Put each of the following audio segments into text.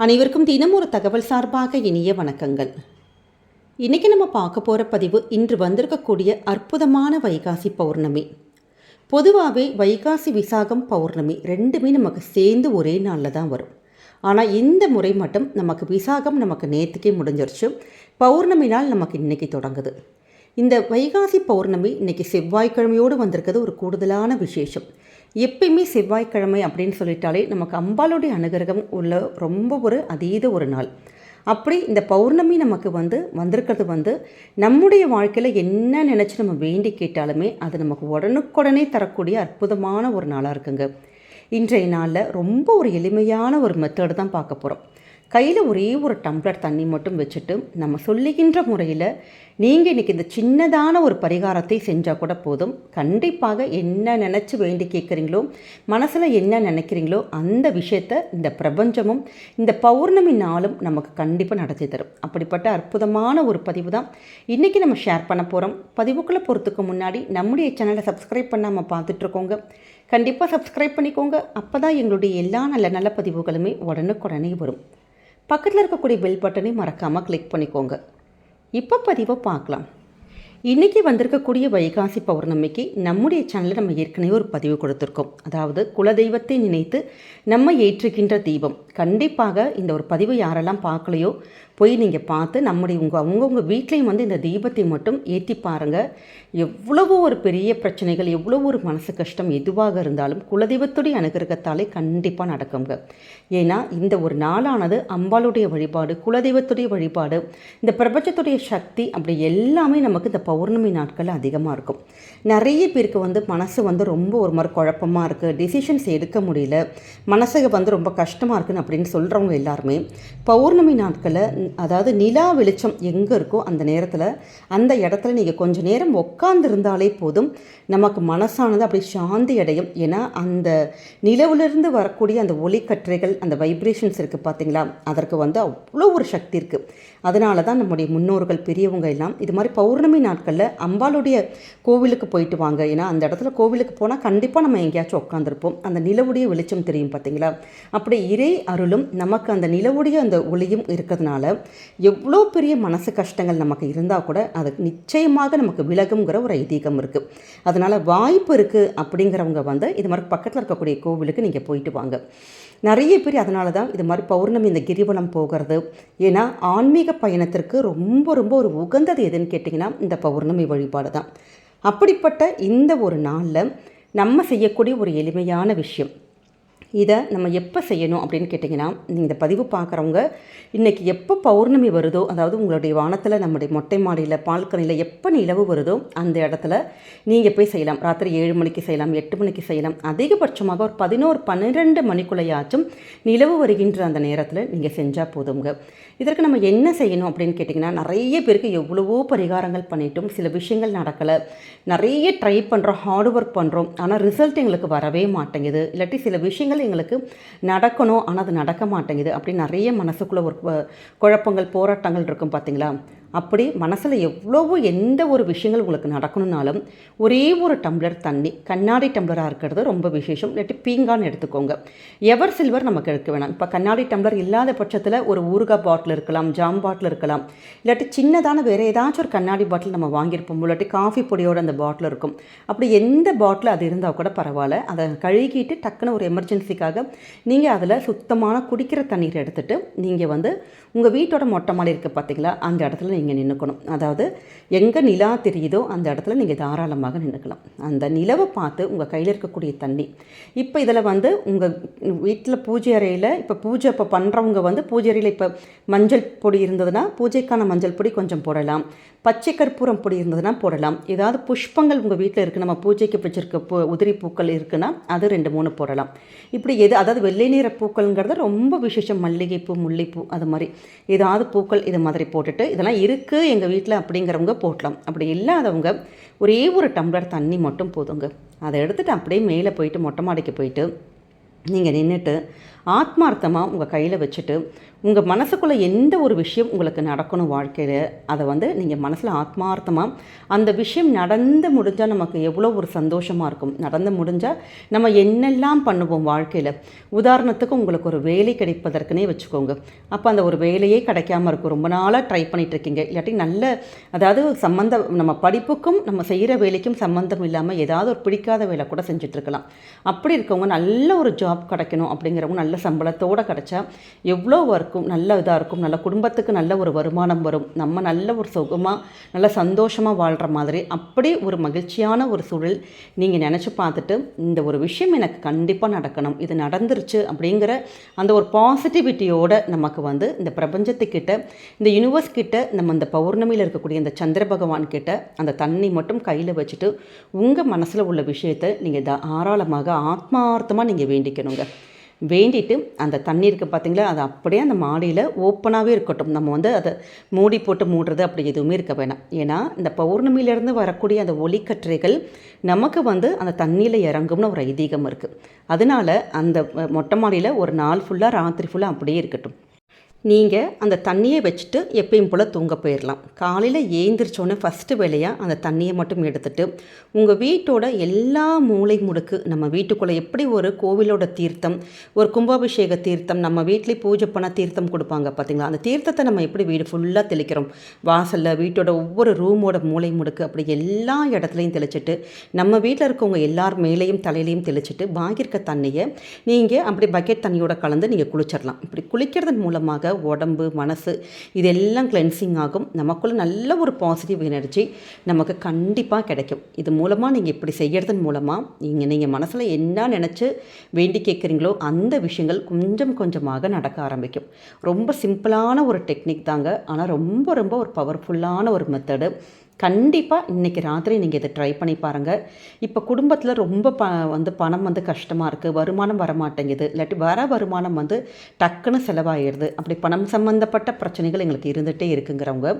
அனைவருக்கும் தினம் ஒரு தகவல் சார்பாக இனிய வணக்கங்கள். இன்றைக்கி நம்ம பார்க்க போகிற பதிவு இன்று வந்திருக்கக்கூடிய அற்புதமான வைகாசி பௌர்ணமி. பொதுவாகவே வைகாசி விசாகம் பௌர்ணமி ரெண்டுமே நமக்கு சேர்ந்து ஒரே நாளில் தான் வரும். ஆனால் இந்த முறை மட்டும் நமக்கு விசாகம் நமக்கு நேற்றுக்கே முடிஞ்சிருச்சு. பௌர்ணமி நாள் நமக்கு இன்றைக்கி தொடங்குது. இந்த வைகாசி பௌர்ணமி இன்றைக்கி செவ்வாய்க்கிழமையோடு வந்திருக்கிறது ஒரு கூடுதலான விசேஷம். எப்பயுமே செவ்வாய்க்கிழமை அப்படின்னு சொல்லிட்டாலே நமக்கு அம்பாளுடைய அனுகிரகம் உள்ள ரொம்ப ஒரு அதீத ஒரு நாள். அப்படி இந்த பௌர்ணமி நமக்கு வந்து வந்திருக்கிறது வந்து நம்முடைய வாழ்க்கையில் என்ன நினச்சி நம்ம வேண்டி கேட்டாலுமே அது நமக்கு உடனுக்குடனே தரக்கூடிய அற்புதமான ஒரு நாளாக இருக்குங்க. இன்றைய நாளில் ரொம்ப ஒரு எளிமையான ஒரு மெத்தடு தான் பார்க்க போகிறோம் கையில் ஒரே ஒரு டம்ளர் தண்ணி மட்டும் வச்சுட்டு நம்ம சொல்லுகின்ற முறையில் நீங்கள் இன்றைக்கி இந்த சின்னதான ஒரு பரிகாரத்தை செஞ்சால் கூட போதும். கண்டிப்பாக என்ன நினச்சி வேண்டி கேட்குறீங்களோ மனசில் என்ன நினைக்கிறீங்களோ அந்த விஷயத்தை இந்த பிரபஞ்சமும் இந்த பௌர்ணமி நாளும் நமக்கு கண்டிப்பாக நடத்தி தரும். அப்படிப்பட்ட அற்புதமான ஒரு பதிவு தான் இன்றைக்கி நம்ம ஷேர் பண்ண போகிறோம் பதிவுக்குள்ளே போகிறதுக்கு முன்னாடி நம்முடைய சேனலை சப்ஸ்கிரைப் பண்ணாமல் பார்த்துட்ருக்கோங்க கண்டிப்பாக சப்ஸ்கிரைப் பண்ணிக்கோங்க. அப்போ தான் எங்களுடைய எல்லா நல்ல நல்ல பதிவுகளுமே உடனுக்குடனே வரும். பக்கத்தில் இருக்கக்கூடிய பெல் பட்டனை மறக்காமல் கிளிக் பண்ணிக்கோங்க. இப்போ பதிவை பார்க்கலாம். இன்றைக்கி வந்திருக்கக்கூடிய வைகாசி பௌர்ணமிக்கு நம்முடைய சேனலில் நம்ம ஏற்கனவே ஒரு பதிவு கொடுத்துருக்கோம். அதாவது குலதெய்வத்தை நினைத்து நம்ம ஏற்றுகின்ற தீபம். கண்டிப்பாக இந்த ஒரு பதிவை யாரெல்லாம் பார்க்கலையோ போய் நீங்கள் பார்த்து நம்முடைய உங்கள் அவங்கவுங்க வீட்லேயும் வந்து இந்த தீபத்தை மட்டும் ஏற்றி பாருங்கள் எவ்வளவோ ஒரு பெரிய பிரச்சனைகள் எவ்வளோ ஒரு மனசு கஷ்டம் எதுவாக இருந்தாலும் குலதெய்வத்துடைய அனுகிரகத்தாலே கண்டிப்பாக நடக்குங்க. ஏன்னா இந்த ஒரு நாளானது அம்பாளுடைய வழிபாடு குலதெய்வத்துடைய வழிபாடு இந்த பிரபஞ்சத்துடைய சக்தி அப்படி எல்லாமே நமக்கு இந்த பௌர்ணமி நாட்கள் அதிகமாக இருக்கும். நிறைய பேருக்கு வந்து மனசு வந்து ரொம்ப ஒரு மாதிரி குழப்பமாக இருக்குது டிசிஷன்ஸ் எடுக்க முடியல. மனசுக்கு வந்து ரொம்ப கஷ்டமாக இருக்குன்னு அப்படின்னு சொல்கிறவங்க எல்லாருமே பௌர்ணமி நாட்களில் அதாவது நிலா வெளிச்சம் எங்கே இருக்கோ அந்த நேரத்தில் அந்த இடத்துல நீங்கள் கொஞ்சம் நேரம் உட்காந்துருந்தாலே போதும் நமக்கு மனசானது அப்படி சாந்தி அடையும். ஏன்னா அந்த நிலவுலேருந்து வரக்கூடிய அந்த ஒளிக்கற்றைகள் அந்த வைப்ரேஷன்ஸ் இருக்குது பார்த்தீங்களா அதற்கு வந்து அவ்வளோ ஒரு சக்தி இருக்குது அதனால தான் நம்முடைய முன்னோர்கள் பெரியவங்க எல்லாம் இது மாதிரி பௌர்ணமி நாட்களில் அம்பாளுடைய கோவிலுக்கு போயிட்டு வாங்க. ஏன்னா அந்த இடத்துல கோவிலுக்கு போனால் கண்டிப்பாக நம்ம எங்கேயாச்சும் உட்காந்துருப்போம் அந்த நிலவுடைய வெளிச்சம் தெரியும் பார்த்தீங்களா அப்படி இறை அருளும் நமக்கு அந்த நிலவுடைய அந்த ஒளியும் இருக்கிறதுனால எவ்வளோ பெரிய மனசு கஷ்டங்கள் நமக்கு இருந்தால் கூட அது நிச்சயமாக நமக்கு விலகுங்கிற ஒரு ஐதீகம் இருக்குது அதனால் வாய்ப்பு இருக்குது அப்படிங்கிறவங்க வந்து இது மாதிரி பக்கத்தில் இருக்கக்கூடிய கோவிலுக்கு நீங்கள் போயிட்டு வாங்க. நிறைய பேர் அதனால தான் இது மாதிரி பௌர்ணமி இந்த கிரிவலம் போகிறது. ஏன்னா ஆன்மீக பயணத்திற்கு ரொம்ப ரொம்ப ஒரு உகந்தது எதுன்னு கேட்டிங்கன்னா இந்த பௌர்ணமி வழிபாடு தான் அப்படிப்பட்ட இந்த ஒரு நாளில் நம்ம செய்யக்கூடிய ஒரு எளிமையான விஷயம். இதை நம்ம எப்போ செய்யணும் அப்படின்னு கேட்டிங்கன்னா இந்த பதிவு பார்க்குறவங்க இன்றைக்கி எப்போ பௌர்ணமி வருதோ அதாவது உங்களுடைய வானத்தில் நம்முடைய மொட்டை மாடியில் பால்கனியில் எப்போ நிலவு வருதோ அந்த இடத்துல நீங்கள் போய் செய்யலாம். ராத்திரி ஏழு மணிக்கு செய்யலாம் எட்டு மணிக்கு செய்யலாம். அதிகபட்சமாக ஒரு பதினோரு பன்னிரெண்டு மணிக்குள்ளேயாச்சும் நிலவு வருகின்ற அந்த நேரத்தில் நீங்கள் செஞ்சால் போதுங்க இதற்கு நம்ம என்ன செய்யணும் அப்படின்னு கேட்டிங்கன்னா நிறைய பேருக்கு எவ்வளவோ பரிகாரங்கள் பண்ணிட்டும் சில விஷயங்கள் நடக்கலை. நிறைய ட்ரை பண்ணுறோம் ஹார்ட் ஒர்க் பண்ணுறோம் ஆனால் ரிசல்ட் எங்களுக்கு வரவே மாட்டேங்குது. இல்லாட்டி சில விஷயங்கள் எங்களுக்கு நடக்கணும் ஆனால் அது நடக்க மாட்டேங்குது. அப்படி நிறைய மனசுக்குள்ளே ஒரு குழப்பங்கள் போராட்டங்கள் இருக்கும் பார்த்தீங்களா அப்படி மனசில் எவ்வளவோ எந்த ஒரு விஷயங்கள் உங்களுக்கு நடக்கணும்னாலும் ஒரே ஒரு டம்ளர் தண்ணி கண்ணாடி டம்ளராக இருக்கிறது ரொம்ப விசேஷம். இல்லாட்டி பீங்கான்னு எடுத்துக்கோங்க. எவர் சில்வர் நமக்கு எடுக்க வேணாம். இப்போ கண்ணாடி டம்ளர் இல்லாத பட்சத்தில் ஒரு ஊறுகாய் பாட்டில் இருக்கலாம் ஜாம் பாட்டில் இருக்கலாம். இல்லாட்டி சின்னதான வேறு ஏதாச்சும் ஒரு கண்ணாடி பாட்டில் நம்ம வாங்கியிருப்போம். இல்லாட்டி காஃபி பொடியோட அந்த பாட்டில் இருக்கும். அப்படி எந்த பாட்டில் அது இருந்தால் கூட பரவாயில்ல. அதை கழுகிட்டு டக்குன்னு ஒரு எமர்ஜென்சிக்காக நீங்கள் அதில் சுத்தமான குடிக்கிற தண்ணீர் எடுத்துகிட்டு நீங்கள் வந்து உங்கள் வீட்டோட மொட்டை மாடி இருக்குது பார்த்தீங்களா அந்த இடத்துல நீங்கள் நின்றுக்கணும் அதாவது எங்கே நிலா தெரியுதோ அந்த இடத்துல நீங்கள் தாராளமாக நின்றுக்கலாம் அந்த நிலவை பார்த்து உங்கள் கையில் இருக்கக்கூடிய தண்ணி. இப்போ இதில் வந்து உங்கள் வீட்டில் பூஜை அறையில் இப்போ பூஜை இப்போ பண்ணுறவங்க வந்து பூஜை அறையில் இப்போ மஞ்சள் பொடி இருந்ததுன்னா பூஜைக்கான மஞ்சள் பொடி கொஞ்சம் போடலாம். பச்சை கற்பூரம் பொடி இருந்ததுன்னா போடலாம். ஏதாவது புஷ்பங்கள் உங்கள் வீட்டில் இருக்குது நம்ம பூஜைக்கு வச்சுருக்க பூ உதிரி பூக்கள் இருக்குன்னா அது ரெண்டு மூணு போடலாம். இப்படி எது அதாவது வெள்ளை நிற பூக்கள்ங்கிறது ரொம்ப விசேஷம் மல்லிகைப்பூ முல்லைப்பூ அது மாதிரி. ஏதாவது பூக்கள் இது மாதிரி போட்டுட்டு இதெல்லாம் இருக்குது எங்கள் வீட்டில் அப்படிங்கிறவங்க போட்டலாம் அப்படி இல்லாதவங்க ஒரே ஒரு டம்ளர் தண்ணி மட்டும் போதுங்க. அதை எடுத்துகிட்டு அப்படியே மேலே போயிட்டு மொட்டை மாடிக்கு போயிட்டு நீங்கள் நின்றுட்டு ஆத்மார்த்தமாக உங்கள் கையில் வச்சுட்டு உங்கள் மனசுக்குள்ளே எந்த ஒரு விஷயம் உங்களுக்கு நடக்கணும் வாழ்க்கையில் அதை வந்து நீங்கள் மனசில் ஆத்மார்த்தமாக அந்த விஷயம் நடந்து முடிஞ்சால் நமக்கு எவ்வளோ ஒரு சந்தோஷமாக இருக்கும். நடந்து முடிஞ்சால் நம்ம என்னெல்லாம் பண்ணுவோம் வாழ்க்கையில்? உதாரணத்துக்கு உங்களுக்கு ஒரு வேலை கிடைப்பதற்குனே வச்சுக்கோங்க. அப்போ அந்த ஒரு வேலையே கிடைக்காம இருக்கும் ரொம்ப நாளாக ட்ரை பண்ணிட்டு இருக்கீங்க. இல்லாட்டி நல்ல அதாவது சம்மந்தம் நம்ம படிப்புக்கும் நம்ம செய்கிற வேலைக்கும் சம்மந்தம் இல்லாமல் ஏதாவது ஒரு பிடிக்காத வேலை கூட செஞ்சுட்ருக்கலாம் அப்படி இருக்கவங்க நல்ல ஒரு ஜாப் கிடைக்கணும் அப்படிங்கிறவங்க நல்ல சம்பளத்தோடு கிடைச்சா எவ்வளோ ஒர்க்கும் நல்ல இதாக இருக்கும். நல்ல குடும்பத்துக்கு நல்ல ஒரு வருமானம் வரும். நம்ம நல்ல ஒரு சுகமாக நல்ல சந்தோஷமாக வாழ்கிற மாதிரி அப்படி ஒரு மகிழ்ச்சியான ஒரு சூழல் நீங்கள் நினச்சி பார்த்துட்டு இந்த ஒரு விஷயம் எனக்கு கண்டிப்பாக நடக்கணும். இது நடந்துருச்சு அப்படிங்கிற அந்த ஒரு பாசிட்டிவிட்டியோட நமக்கு வந்து இந்த பிரபஞ்சத்துக்கிட்ட இந்த யூனிவர்ஸ் கிட்ட நம்ம இந்த பௌர்ணமியில் இருக்கக்கூடிய இந்த சந்திர பகவான் கிட்ட அந்த தண்ணி மட்டும் கையில் வச்சுட்டு உங்கள் மனசில் உள்ள விஷயத்தை நீங்கள் தாராளமாக ஆத்மார்த்தமாக நீங்கள் வேண்டிக்கணுங்க. வேண்டிட்டு அந்த தண்ணி இருக்குது பார்த்தீங்களா அது அப்படியே அந்த மாடியில் ஓப்பனாகவே இருக்கட்டும். நம்ம வந்து அதை மூடி போட்டு மூடுறது அப்படி எதுவுமே இருக்க வேணாம். ஏன்னா இந்த பௌர்ணமியிலேருந்து வரக்கூடிய அந்த ஒலிக்கற்றைகள் நமக்கு வந்து அந்த தண்ணியில் இறங்கும்னு ஒரு ஐதீகம் இருக்குது அதனால் அந்த மொட்டை மாடியில் ஒரு நாள் ஃபுல்லாக ராத்திரி ஃபுல்லாக அப்படியே இருக்கட்டும். நீங்கள் அந்த தண்ணியை வச்சுட்டு எப்பயும் போல் தூங்க போயிடலாம் காலையில் ஏந்திரிச்சோன்னே ஃபஸ்ட்டு வேலையாக அந்த தண்ணியை மட்டும் எடுத்துட்டு உங்கள் வீட்டோட எல்லா மூளை முடுக்கு நம்ம வீட்டுக்குள்ளே எப்படி ஒரு கோவிலோட தீர்த்தம் ஒரு கும்பாபிஷேக தீர்த்தம் நம்ம வீட்லேயே பூஜை பண்ண தீர்த்தம் கொடுப்பாங்க பார்த்தீங்களா அந்த தீர்த்தத்தை நம்ம எப்படி வீடு ஃபுல்லாக தெளிக்கிறோம்? வாசலில் வீட்டோட ஒவ்வொரு ரூமோட மூளை முடுக்கு அப்படி எல்லா இடத்துலையும் தெளிச்சிட்டு நம்ம வீட்டில் இருக்கவங்க எல்லார் மேலேயும் தலையிலையும் தெளிச்சிட்டு பாகியிருக்க தண்ணியை நீங்கள் அப்படி பக்கெட் தண்ணியோட கலந்து நீங்கள் குளிச்சிடலாம் இப்படி குளிக்கிறதன் மூலமாக உடம்பு மனசு இதெல்லாம் கிளென்சிங் ஆகும். நமக்குள்ளே நல்ல ஒரு பாசிட்டிவ் எனர்ஜி நமக்கு கண்டிப்பாக கிடைக்கும். இது மூலமாக நீங்கள் இப்படி செய்கிறதன் மூலமாக நீங்கள் நீங்கள் மனசில் என்ன நினச்சி வேண்டி கேட்குறீங்களோ அந்த விஷயங்கள் கொஞ்சம் கொஞ்சமாக நடக்க ஆரம்பிக்கும். ரொம்ப சிம்பிளான ஒரு டெக்னிக் தாங்க. ஆனால் ரொம்ப ரொம்ப ஒரு பவர்ஃபுல்லான ஒரு மெத்தடு கண்டிப்பாக இன்றைக்கி ராத்திரி நீங்கள் இதை ட்ரை பண்ணி பாருங்கள் இப்போ குடும்பத்தில் ரொம்ப ப வந்து பணம் வந்து கஷ்டமாக இருக்குது வருமானம் வர மாட்டேங்குது இல்லாட்டி வர வருமானம் வந்து டக்குன்னு செலவாகிடுது அப்படி பணம் சம்மந்தப்பட்ட பிரச்சனைகள் எங்களுக்கு இருந்துகிட்டே இருக்குங்கிறவங்க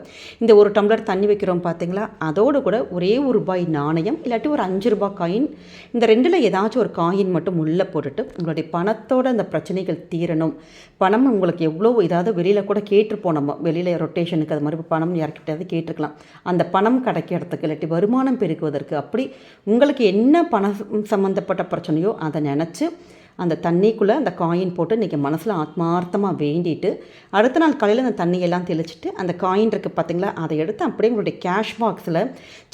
இந்த ஒரு டம்ளர் தண்ணி வைக்கிறோம் பார்த்தீங்களா அதோடு கூட ஒரே ஒரு ரூபாய் நாணயம் இல்லாட்டி ஒரு அஞ்சு ரூபாய் காயின் இந்த ரெண்டில் ஏதாச்சும் ஒரு காயின் மட்டும் உள்ளே போட்டுட்டு உங்களுடைய பணத்தோட அந்த பிரச்சனைகள் தீரணும். பணம் உங்களுக்கு எவ்வளோ ஏதாவது வெளியில் கூட கேட்டிருப்போம் நம்ம. வெளியில் ரொட்டேஷனுக்கு அது மாதிரி பணம் யார்கிட்டயாவது கேட்டிருக்கலாம். அந்த பணம் பணம் கிடைக்கிறதுக்கு இல்லாட்டி வருமானம் பெருக்குவதற்கு அப்படி உங்களுக்கு என்ன பணம் சம்மந்தப்பட்ட பிரச்சனையோ அதை நினச்சி அந்த தண்ணிக்குள்ளே அந்த காயின் போட்டு இன்றைக்கி மனசில் ஆத்மார்த்தமாக வேண்டிட்டு அடுத்த நாள் காலையில் அந்த தண்ணியெல்லாம் தெளிச்சிட்டு அந்த காயின் இருக்குது பார்த்தீங்களா அதை எடுத்து அப்படியே உங்களுடைய கேஷ் பாக்ஸில்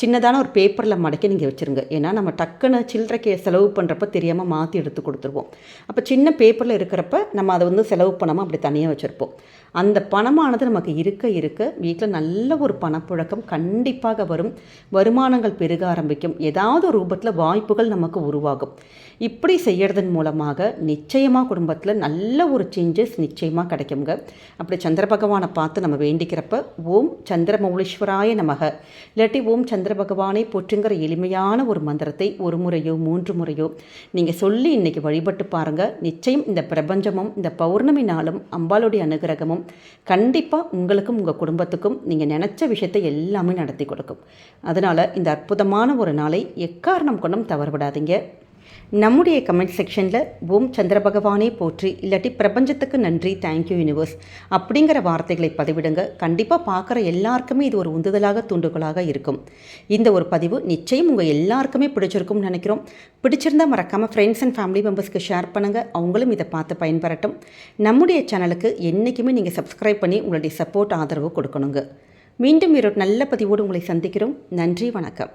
சின்னதான ஒரு பேப்பரில் மடக்கி நீங்கள் வச்சுருங்க. ஏன்னா நம்ம டக்குன்னு சில்லறைக்கு செலவு பண்ணுறப்ப தெரியாமல் மாற்றி எடுத்து கொடுத்துருவோம். அப்போ சின்ன பேப்பரில் இருக்கிறப்ப நம்ம அதை வந்து செலவு பண்ணாமல் அப்படி தனியாக வச்சுருப்போம். அந்த பணமானது நமக்கு இருக்க இருக்க வீட்டில் நல்ல ஒரு பணப்புழக்கம் கண்டிப்பாக வரும். வருமானங்கள் பெருக ஆரம்பிக்கும். ஏதாவது ஒரு ரூபத்தில் வாய்ப்புகள் நமக்கு உருவாகும். இப்படி செய்யறதன் மூலமாக நிச்சயமாக குடும்பத்தில் நல்ல ஒரு சேஞ்சஸ் நிச்சயமாக கிடைக்குங்க அப்படி சந்திர பகவானை பார்த்து நம்ம வேண்டிக்கிறப்ப ஓம் சந்திர மௌலீஸ்வராய நமக. இல்லாட்டி ஓம் சந்திர பகவானை போற்றுங்கிற எளிமையான ஒரு மந்திரத்தை ஒரு முறையோ மூன்று முறையோ நீங்கள் சொல்லி இன்றைக்கி வழிபட்டு பாருங்கள் நிச்சயம் இந்த பிரபஞ்சமும் இந்த பௌர்ணமி நாளும் அம்பாளுடைய அனுகிரகமும் கண்டிப்பாக உங்களுக்கும் உங்கள் குடும்பத்துக்கும் நீங்கள் நினச்ச விஷயத்தை எல்லாமே நடத்தி கொடுக்கும். அதனால் இந்த அற்புதமான ஒரு நாளை எக்காரணம் கொண்டும் தவறவிடாதீங்க. நம்முடைய கமெண்ட் செக்ஷனில் ஓம் சந்திர பகவானே போற்றி. இல்லாட்டி பிரபஞ்சத்துக்கு நன்றி தேங்க்யூ யூனிவர்ஸ் அப்படிங்கிற வார்த்தைகளை பதிவிடுங்க. கண்டிப்பாக பார்க்குற எல்லாருக்குமே இது ஒரு உந்துதலாக தூண்டுகோலாக இருக்கும். இந்த ஒரு பதிவு நிச்சயம் உங்கள் எல்லாருக்குமே பிடிச்சிருக்கும்னு நினைக்கிறோம். பிடிச்சிருந்தால் மறக்காமல் ஃப்ரெண்ட்ஸ் அண்ட் ஃபேமிலி மெம்பர்ஸ்க்கு ஷேர் பண்ணுங்கள் அவங்களும் இதை பார்த்து பயன்பெறட்டும். நம்முடைய சேனலுக்கு என்றைக்குமே நீங்கள் சப்ஸ்கிரைப் பண்ணி உங்களுடைய சப்போர்ட் ஆதரவு கொடுக்கணுங்க. மீண்டும் ஒரு நல்ல பதிவோடு உங்களை சந்திக்கிறோம். நன்றி வணக்கம்.